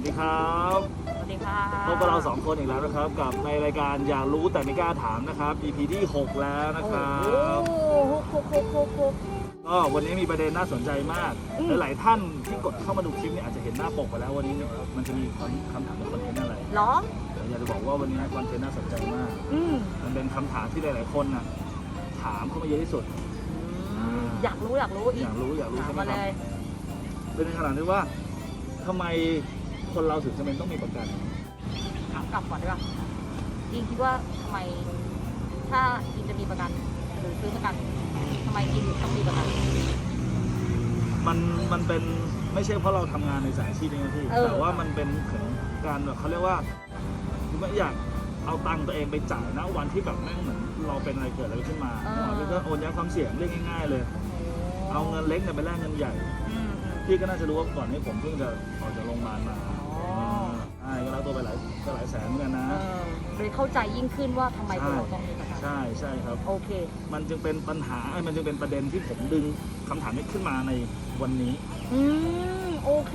วัสดีครับสวัสดีค่ะพบกับเราสองคนอีกแล้วนะครับ กับในรายการอยากรู้แต่ไม่กล้าถามนะครับ EP ที่ 6 แล้วนะครับโอ้โหคุกคุกคุกคุกก็วันนี้มีประเด็นน่าสนใจมากอืมหลายๆท่านที่กดเข้ามาดูคลิปเนี่ยอาจจะเห็นหน้าปกไปแล้ววันนี้เนี่ยมันจะมีคำถามเป็นคอนเทนต์อะไรเหรอแต่อยากจะบอกว่าวันนี้คอนเทนต์น่าสนใจมากอืมมันเป็นคำถามที่หลาย ๆ คนน่ะถามเข้ามาเยอะที่สุด อยากรู้อยากรู้อีอกยากรู้อยากรู้ถามใช่ไหมมาคเลรับยเป็นขนาดที่ว่าทำไม คนเราถึงจำเป็นต้องมีประกันถามกลับก่อนดีกว่าอิงคิดว่าทำไม ถ้าอิงจะมีประกันหรือซื้อประกันทำไมอิงถึงต้องมีประกัน มันมันเป็นไม่ใช่เพราะเราทำงานในสายอาชีพนี้นะพี่เออ แต่ว่ามันเป็นถึงการแบบเขาเรียกว่าไม่อยากเอาตังค์ตัวเองไปจ่ายนะวันที่แบบแม่งเหมือนเราเป็นอะไรเกิดอะไรขึ้นมาพี่ก็โอนย้ายความเสี่ยงเรื่องง่าย ๆ เลย เอาเงินเล็กเนี่ยไปแลกเงินใหญ่ อืมอืมพี่ก็น่าจะรู้ว่าก่อนนี้ผมเพิ่งจะออกจากโรงพยาบาลมาอ๋อใช่ก็แล้วตัวไปหลายก็หลายแสนเหมือนกันนะ เออเลยเข้าใจยิ่งขึ้นว่าทำไมพวกเราต้องมีประกันใช่ใช่ครับ โอเค มันจึงเป็นปัญหาเอ้ยมันจึงเป็นประเด็นที่ผมดึงคำถามนี้ขึ้นมาในวันนี้ อืม โอเค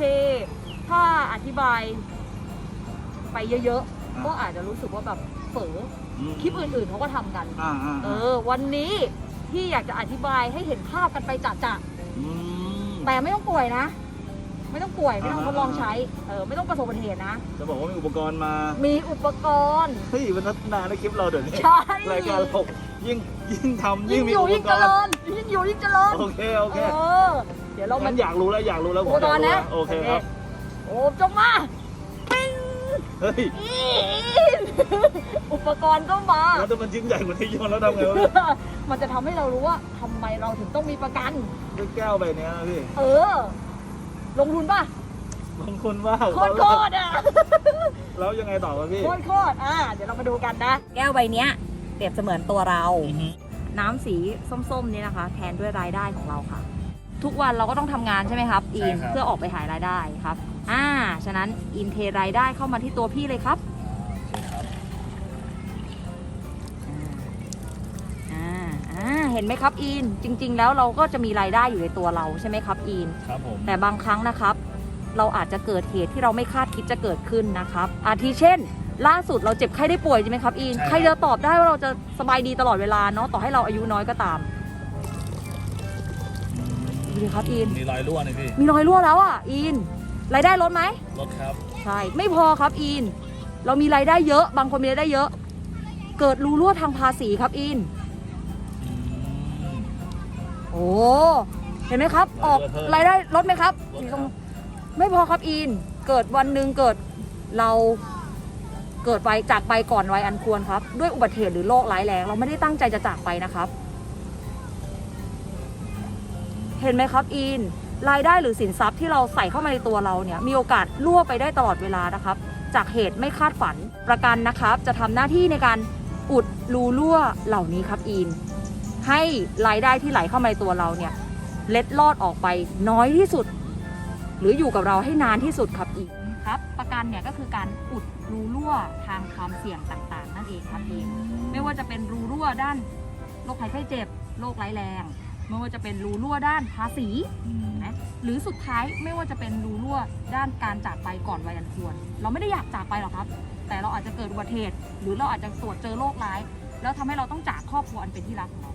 ถ้าอธิบาย ไปเยอะอะ ๆ ก็อาจจะรู้สึกว่าแบบเฝออืมคลิปอื่นๆเขาก็ทำกัน อ่าอ่าเออ่าอ วันนี้ที่อยากจะอธิบายให้เห็นภาพกันไปจัดอืมๆแต่ไม่ต้องป่วยนะ ไม่ต้องป่วยไม่ต้องอ่าทดลองใช้เออไม่ต้องประสบอุบัติเหตุนะ จะบอกว่ามีอุปกรณ์มามีอุปกรณ์ เฮ้ยมันพัฒนาในคลิปเราเดี๋ยวนี้ใช่ รายการเรายิ่งยิ่งทำยิ่ยิ่งงมีอยู่อุปยิ่งกเจรริณ์ญยิ่งอยู่ยิ่งเจริญโอเคโอเคเออ เดี๋ยวเรามัมันอยากรู้แล้วอยากรู้แล้วผอุมปกรณ์นะโอเคครับโอ้จงมาปิ้งเฮ้ยอีอุปกรณ์ก็มา แล้วถ้ามันยิ่งใหญ่กว่าที่ย้อนแล้วทำไงวะมันจะทำให้เรารู้ว่าทำไมเราถึงต้องมีประกัน ด้วยแก้วใบเนี้ยนะพี่เออ ลงทุนป่ะลงทุนมากโคตรโคตรอะแล้วยังไงต่อวะพี่โคตรโคตรอะเดี๋ยวเรามาดูกันนะ แก้วใบเนี้ยเปรียบเสมือนตัวเราอือฮึน้ำสีส้มๆนี่นะคะ แทนด้วยรายได้ของเราค่ะ ทุกวันเราก็ต้องทำงานใช่ไหมครับ อินเพื่อออกไปหารายได้ครับ อ่า ฉะนั้นอินเทรายได้เข้ามาที่ตัวพี่เลยครับ เห็นไหมครับอินจริง ๆ แล้วเราก็จะมีรายได้อยู่ในตัวเราใช่ไหมครับอินครับผมแต่บางครั้งนะครับ เราอาจจะเกิดเหตุที่เราไม่คาดคิดจะเกิดขึ้นนะครับอาทิเช่น ล่าสุดเราเจ็บไข้ได้ป่วยใช่ไหมครับอินใครจะตอบได้ว่าเราจะสบายดีตลอดเวลาเนาะต่อให้เราอายุน้อยก็ตามดูดิครับอินมีรอยรั่วนี่พี่มีรอยรั่วแล้วอะอินรายได้ลดไหมรถครับใช่ไม่พอครับอินเรามีรายได้เยอะ บางคนมีรายได้เยอะ เกิดรูรั่วทางภาษีครับอิน โอ้เห็นไหมครับ ออกรายได้เพิ่มรายได้ลดไหมครับลดครับสีตรงไม่พอครับอินเกิดวันหนึ่งเกิดเราเกิดไปจากไปก่อนวัยอันควรครับ ด้วยอุบัติเหตุหรือโรคร้ายแรงเราไม่ได้ตั้งใจจะจากไปนะครับ เห็นไหมครับอินรายได้หรือสินทรัพย์ที่เราใส่เข้ามาในตัวเราเนี่ยมีโอกาสรั่วไปได้ตลอดเวลานะครับ จากเหตุไม่คาดฝันประกันนะครับ จะทำหน้าที่ในการอุดรูรั่วเหล่านี้ครับอิน ให้รายได้ที่ไหลเข้ามาในตัวเราเนี่ยเล็ดลอดออกไปน้อยที่สุด หรืออยู่กับเราให้นานที่สุดครับอีกครับ ประกันเนี่ยก็คือการอุดรูรั่วทางความเสี่ยงต่างๆ นั่นเองครับเองไม่ว่าจะเป็นรูรั่วด้านโรคภัยไข้เจ็บโรคร้ายแรงไม่ว่าจะเป็นรูรั่วด้านภาษีนะหรือสุดท้ายไม่ว่าจะเป็นรูรั่วด้านการจากไปก่อนวัยอันควร เราไม่ได้อยากจากไปหรอกครับ แต่เราอาจจะเกิดอุบัติเหตุหรือเราอาจจะตรวจเจอโรคร้าย แล้วทำให้เราต้องจากครอบครัวอันเป็นที่รักของเรา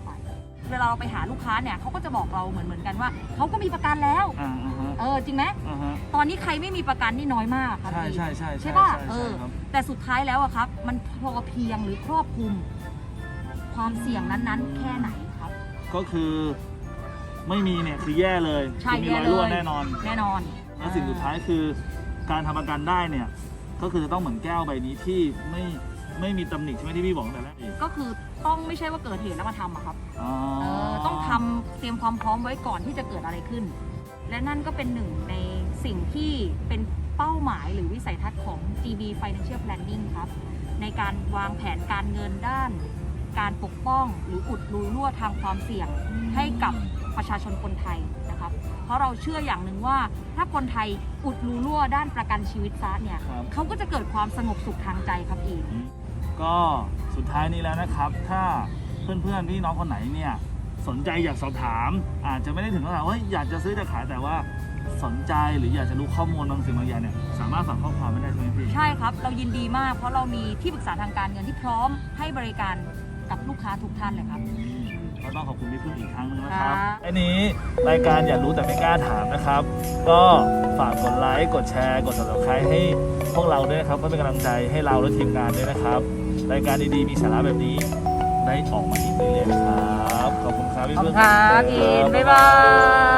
ไป เวลาเราไปหาลูกค้าเนี่ยเขาก็จะบอกเราเหมือนเหมือนกันว่าเขาก็มีประกันแล้ว อ่าอ่าฮะเออจริงไหมอ่าฮะตอนนี้ใครไม่มีประกันนี่น้อยมากครับใช่พี่ ใช่ใช่ใช่ป่ะใช่เออครับแต่สุดท้ายแล้วอะครับ มันพอเพียงหรือครอบคลุม ความเสี่ยงนั้นๆ แค่ไหนครับ ก็คือไม่มีเนี่ยคือแย่เลยใช่คือมีแย่รอยรั่วเลย แน่นอน แน่นอนและสิ่งสุดท้ายคือการทำประกันได้เนี่ยก็คือจะต้องเหมือนแก้วใบนี้ที่ไม่ ไม่มีตำหนิใช่ไหมที่พี่บอกตั้งแต่แรกอีกก็คือต้องไม่ใช่ว่าเกิดเหตุแล้วมาทำอะครับอ๋อเออต้องทำเตรียมความพร้อมไว้ก่อนที่จะเกิดอะไรขึ้น และนั่นก็เป็นหนึ่งในสิ่งที่เป็นเป้าหมายหรือวิสัยทัศน์ของ GB Financial Planning ครับ ในการวางแผนการเงินด้าน การปกป้องหรืออุดรูรั่วทางความเสี่ยง ให้กับประชาชนคนไทยนะครับ เพราะเราเชื่ออย่างหนึ่งว่า ถ้าคนไทยอุดรูรั่วด้านประกันชีวิตซะเนี่ย ครับเขาก็จะเกิดความสงบสุขทางใจครับอีก ก็สุดท้ายนี้แล้วนะครับ ถ้าเพื่อนๆพี่น้องคนไหนเนี่ยสนใจอยากสอบถาม อาจจะไม่ได้ถึงขนาดว่าอยากจะซื้อจะขายแต่ว่าสนใจหรืออยากจะรู้ข้อมูลบางสิ่งบางอย่างเนี่ยสามารถฝากข้อความไม่ได้ใช่ไหมพี่ใช่ครับ เรายินดีมากเพราะเรามีที่ปรึกษาทางการเงินที่พร้อมให้บริการกับลูกค้าทุกท่านเลยครับ ก็ต้องขอบคุณพี่พึ่งอีกครั้งหนึงนะครับครับอันนี้รายการอยากรู้แต่ไม่กล้าถามนะครับ ก็ฝากกดไลค์กดแชร์ กด subscribe ให้พวกเราด้วยนะครับเพื่อเป็นกำลังใจให้เราและทีมงานด้วยนะครับ รายการดีๆมีสาระแบบนี้ได้ออกมาอีกเรื่อยๆนะครับขอบคุณครับพี่ขอบคุพึ่ณงครับอิน บ๊ายบาย